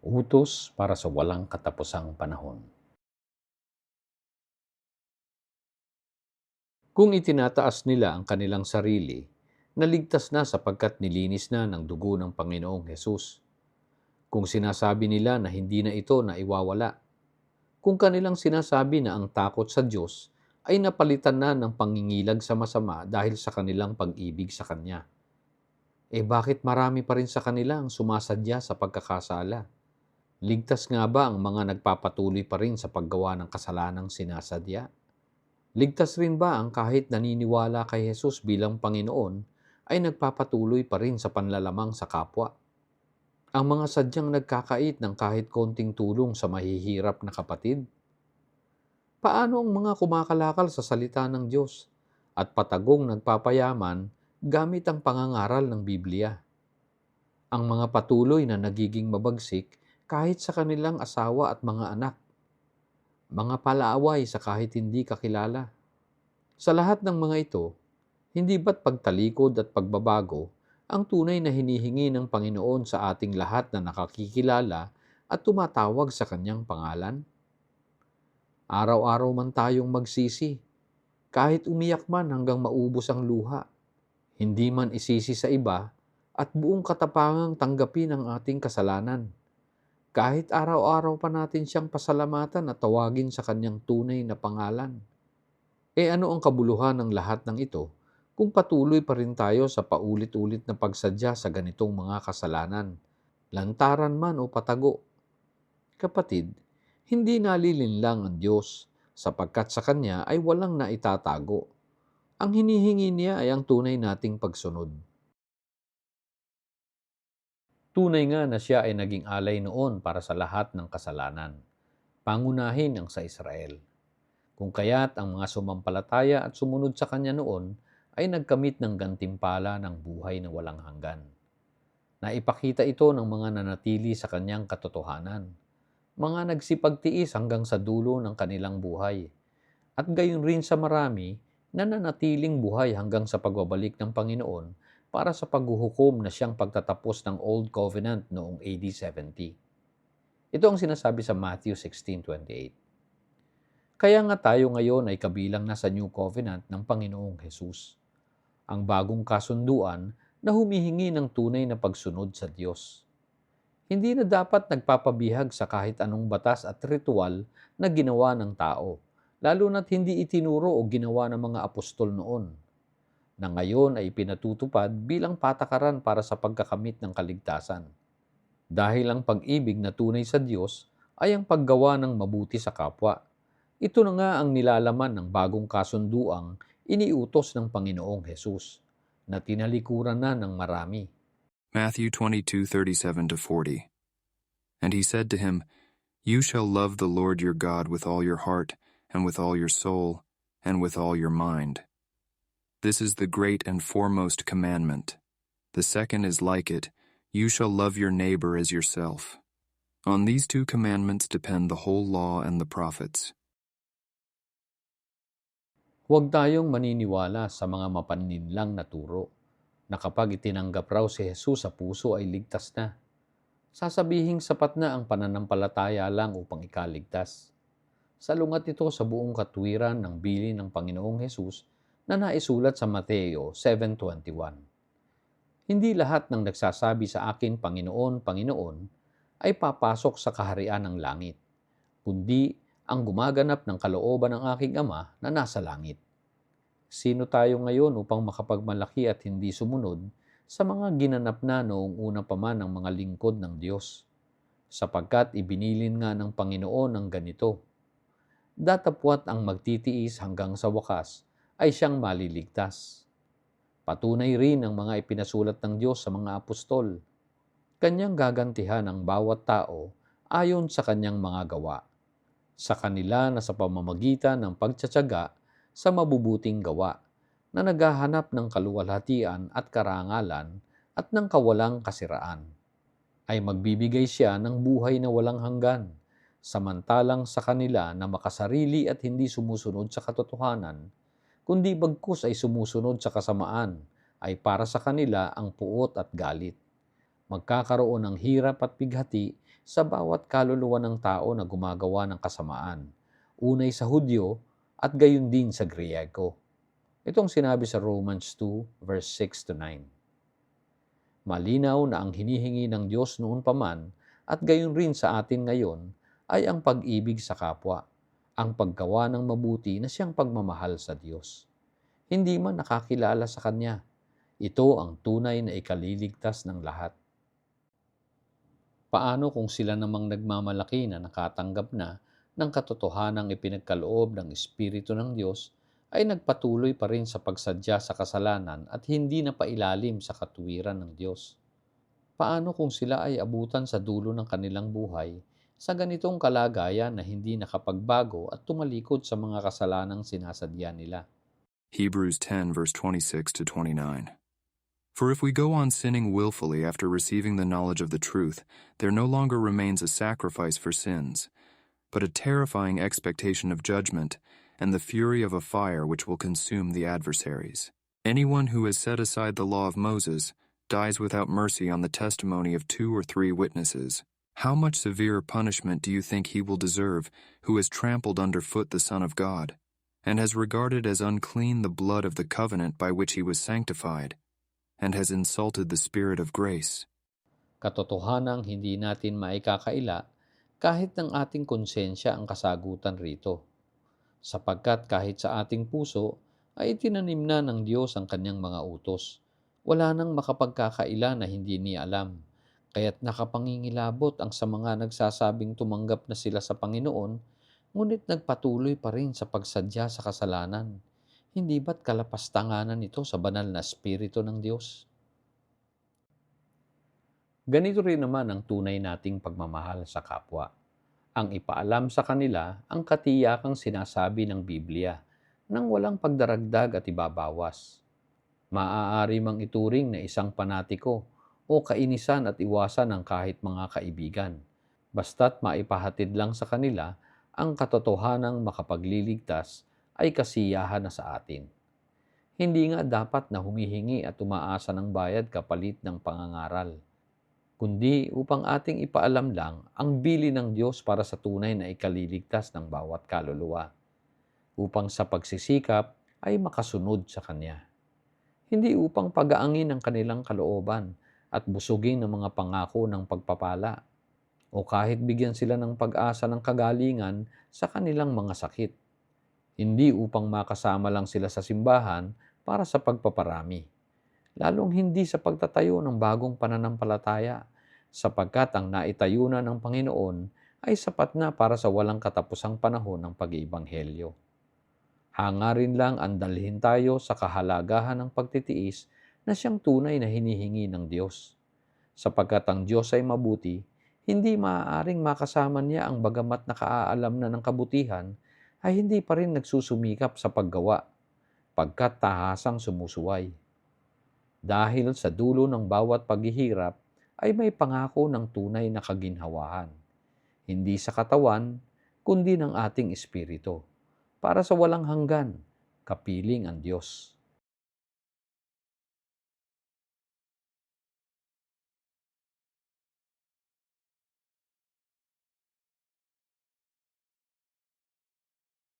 Utos para sa walang katapusang panahon. Kung itinataas nila ang kanilang sarili, naligtas na sapagkat nilinis na ng dugo ng Panginoong Hesus. Kung sinasabi nila na hindi na ito na iwawala, kung kanilang sinasabi na ang takot sa Diyos ay napalitan na ng pangingilag sa masama dahil sa kanilang pag-ibig sa Kanya. Eh bakit marami pa rin sa kanila ang sumasadya sa pagkakasala? Ligtas nga ba ang mga nagpapatuloy pa rin sa paggawa ng kasalanang sinasadya? Ligtas rin ba ang kahit naniniwala kay Jesus bilang Panginoon ay nagpapatuloy pa rin sa panlalamang sa kapwa? Ang mga sadyang nagkakait ng kahit konting tulong sa mahihirap na kapatid? Paano ang mga kumakalakal sa salita ng Diyos at patagong nagpapayaman gamit ang pangangaral ng Biblia? Ang mga patuloy na nagiging mabagsik kahit sa kanilang asawa at mga anak. Mga palaaway sa kahit hindi kakilala. Sa lahat ng mga ito, hindi ba't pagtalikod at pagbabago ang tunay na hinihingi ng Panginoon sa ating lahat na nakakikilala at tumatawag sa kanyang pangalan? Araw-araw man tayong magsisi, kahit umiyak man hanggang maubos ang luha, hindi man isisi sa iba at buong katapangang tanggapin ang ating kasalanan kahit araw-araw pa natin siyang pasalamatan at tawagin sa kanyang tunay na pangalan. E ano ang kabuluhan ng lahat ng ito kung patuloy pa rin tayo sa paulit-ulit na pagsadya sa ganitong mga kasalanan, lantaran man o patago? Kapatid, hindi nalilinlang ang Diyos sapagkat sa Kanya ay walang naitatago. Ang hinihingi niya ay ang tunay nating pagsunod. Tunay nga na siya ay naging alay noon para sa lahat ng kasalanan, pangunahin ang sa Israel. Kung kaya't ang mga sumampalataya at sumunod sa kanya noon ay nagkamit ng gantimpala ng buhay na walang hanggan. Naipakita ito ng mga nanatili sa kanyang katotohanan, mga nagsipagtiis hanggang sa dulo ng kanilang buhay, at gayon rin sa marami na nanatiling buhay hanggang sa pagbabalik ng Panginoon para sa paghuhukom na siyang pagtatapos ng Old Covenant noong AD 70. Ito ang sinasabi sa Matthew 16.28. Kaya nga tayo ngayon ay kabilang na sa New Covenant ng Panginoong Jesus, ang bagong kasunduan na humihingi ng tunay na pagsunod sa Diyos. Hindi na dapat nagpapabihag sa kahit anong batas at ritual na ginawa ng tao, lalo na't hindi itinuro o ginawa ng mga apostol noon na ngayon ay pinatutupad bilang patakaran para sa pagkakamit ng kaligtasan. Dahil ang pag-ibig na tunay sa Diyos ay ang paggawa ng mabuti sa kapwa. Ito na nga ang nilalaman ng bagong kasunduang iniutos ng Panginoong Hesus na tinalikuran na ng marami. Matthew 22:37 to 40. And he said to him, You shall love the Lord your God with all your heart, and with all your soul, and with all your mind. This is the great and foremost commandment. The second is like it You shall love your neighbor as yourself. On these two commandments depend the whole law and the prophets. Huwag tayong maniniwala sa mga mapaninlang na turo na kapag itinanggap raw si Jesus sa puso ay ligtas na. Sasabihing sapat na ang pananampalataya lang upang ikaligtas. Salungat ito sa buong katwiran ng bili ng Panginoong Hesus na naisulat sa Mateo 7.21. Hindi lahat ng nagsasabi sa akin, Panginoon, Panginoon, ay papasok sa kaharian ng langit, kundi ang gumaganap ng kalooban ng aking Ama na nasa langit. Sino tayo ngayon upang makapagmalaki at hindi sumunod sa mga ginanap na noong una pa man ng mga lingkod ng Diyos? Sapagkat ibinilin nga ng Panginoon ang ganito. Datapwat ang magtitiis hanggang sa wakas ay siyang maliligtas. Patunay rin ang mga ipinasulat ng Diyos sa mga apostol. Kanyang gagantihan ang bawat tao ayon sa kanyang mga gawa sa kanila na sa pamamagitan ng pagtsatsaga sa mabubuting gawa na naghahanap ng kaluwalhatian at karangalan at ng kawalang kasiraan. Ay magbibigay siya ng buhay na walang hanggan, samantalang sa kanila na makasarili at hindi sumusunod sa katotohanan, kundi bagkus ay sumusunod sa kasamaan, ay para sa kanila ang puot at galit. Magkakaroon ng hirap at bighati sa bawat kaluluwa ng tao na gumagawa ng kasamaan. Unay sa Hudyo at gayon din sa Griego. Itong sinabi sa Romans 2 verse 6 to 9. Malinaw na ang hinihingi ng Diyos noon pa man at gayon rin sa atin ngayon ay ang pag-ibig sa kapwa, ang paggawa ng mabuti na siyang pagmamahal sa Diyos. Hindi man nakakilala sa Kanya, ito ang tunay na ikaliligtas ng lahat. Paano kung sila namang nagmamalaki na nakatanggap na ng katotohanang ipinagkaloob ng Espiritu ng Diyos ay nagpatuloy pa rin sa pagsadya sa kasalanan at hindi na pailalim sa katuwiran ng Diyos? Paano kung sila ay abutan sa dulo ng kanilang buhay sa ganitong kalagayan na hindi nakapagbago at tumalikod sa mga kasalanang sinasadya nila? Hebrews 10, verse 26 to 29. For if we go on sinning willfully after receiving the knowledge of the truth, there no longer remains a sacrifice for sins, but a terrifying expectation of judgment and the fury of a fire which will consume the adversaries. Anyone who has set aside the law of Moses dies without mercy on the testimony of two or three witnesses. How much severer punishment do you think he will deserve who has trampled underfoot the Son of God, and has regarded as unclean the blood of the covenant by which he was sanctified, and has insulted the Spirit of grace? Katotohanang hindi natin maikakaila kahit ng ating konsensya ang kasagutan rito. Sapagkat kahit sa ating puso ay tinanim na ng Diyos ang kanyang mga utos. Wala nang makapagkakaila na hindi niya alam. Kaya't nakapangingilabot ang sa mga nagsasabing tumanggap na sila sa Panginoon, ngunit nagpatuloy pa rin sa pagsadya sa kasalanan. Hindi ba't kalapastanganan ito sa banal na Espiritu ng Diyos? Ganito rin naman ang tunay nating pagmamahal sa kapwa. Ang ipaalam sa kanila ang katiyakang sinasabi ng Biblia nang walang pagdaragdag at ibabawas. Maaari mang ituring na isang panatiko o kainisan at iwasan ng kahit mga kaibigan, basta't maipahatid lang sa kanila ang katotohanang makapagliligtas ay kasiyahan na sa atin. Hindi nga dapat na humihingi at umaasa ng bayad kapalit ng pangangaral kundi upang ating ipaalam lang ang bili ng Diyos para sa tunay na ikaliligtas ng bawat kaluluwa, upang sa pagsisikap ay makasunod sa Kanya. Hindi upang pagaangin ang kanilang kalooban at busugin ng mga pangako ng pagpapala, o kahit bigyan sila ng pag-asa ng kagalingan sa kanilang mga sakit. Hindi upang makasama lang sila sa simbahan para sa pagpaparami lalong hindi sa pagtatayo ng bagong pananampalataya, sapagkat ang naitayo na ng Panginoon ay sapat na para sa walang katapusang panahon ng pag-iibanghelyo. Hangarin lang ang dalhin tayo sa kahalagahan ng pagtitiis na siyang tunay na hinihingi ng Diyos. Sapagkat ang Diyos ay mabuti, hindi maaaring makasama niya ang bagamat nakaalam na ng kabutihan, ay hindi pa rin nagsusumikap sa paggawa, pagkat tahasang sumusuway dahil sa dulo ng bawat paghihirap ay may pangako ng tunay na kaginhawahan. Hindi sa katawan, kundi ng ating espiritu. Para sa walang hanggan, kapiling ang Diyos.